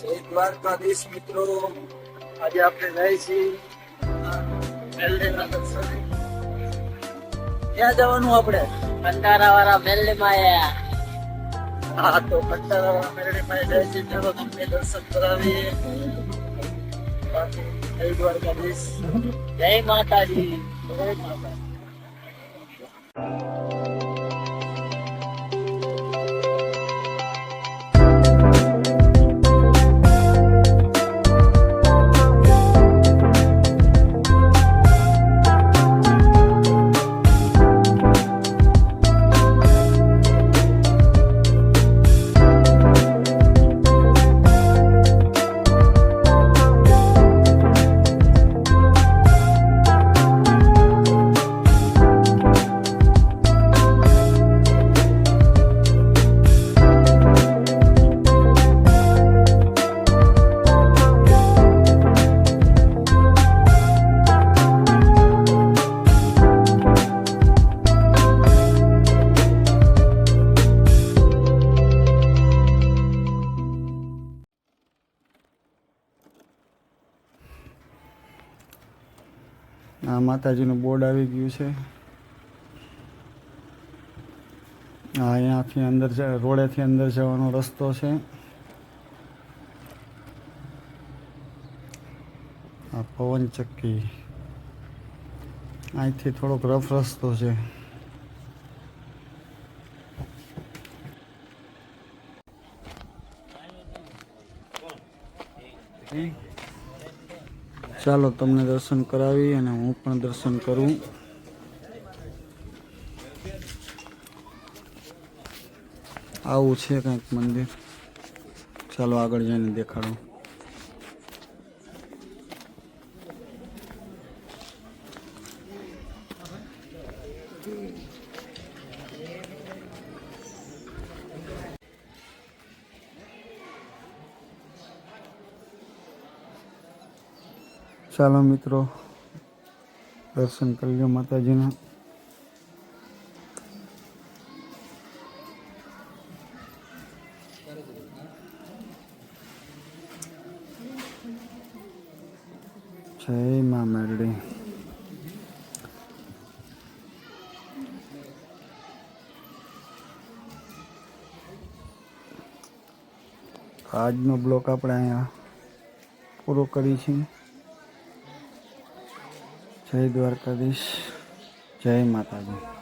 જય દ્વારકાધીશ મિત્રો. આજે આપણે જઈએ છીએ. ક્યાં જવાનું આપણે? કંટારા વાળા મેલ્લી માં હા તો કંટાળાવાળા મેલડીમાં જઈએ છીએ ચાલો તમને દર્શન કરાવીએ. જય દ્વારકાધીશ. જય માતાજી. જય માતા આ માતાજીનું બોર્ડ આવી ગયું છે. આ અહીંયાથી અંદર રોડેથી અંદર જવાનો રસ્તો છે. આ પવન ચક્કી અહીંથી થોડોક રફ રસ્તો છે. ચાલો તમને દર્શન કરાવી અને હું પણ દર્શન કરું. આવું છે કંઈક મંદિર. ચાલો આગળ જઈને દેખાડો. ચાલો મિત્રો, દર્શન કરી લો માતાજીના. જય મા મેરડી. આજનો બ્લોક આપણે અહીંયા પૂરો કરી છીએ. જય દ્વારકાધીશ. જય માતાજી.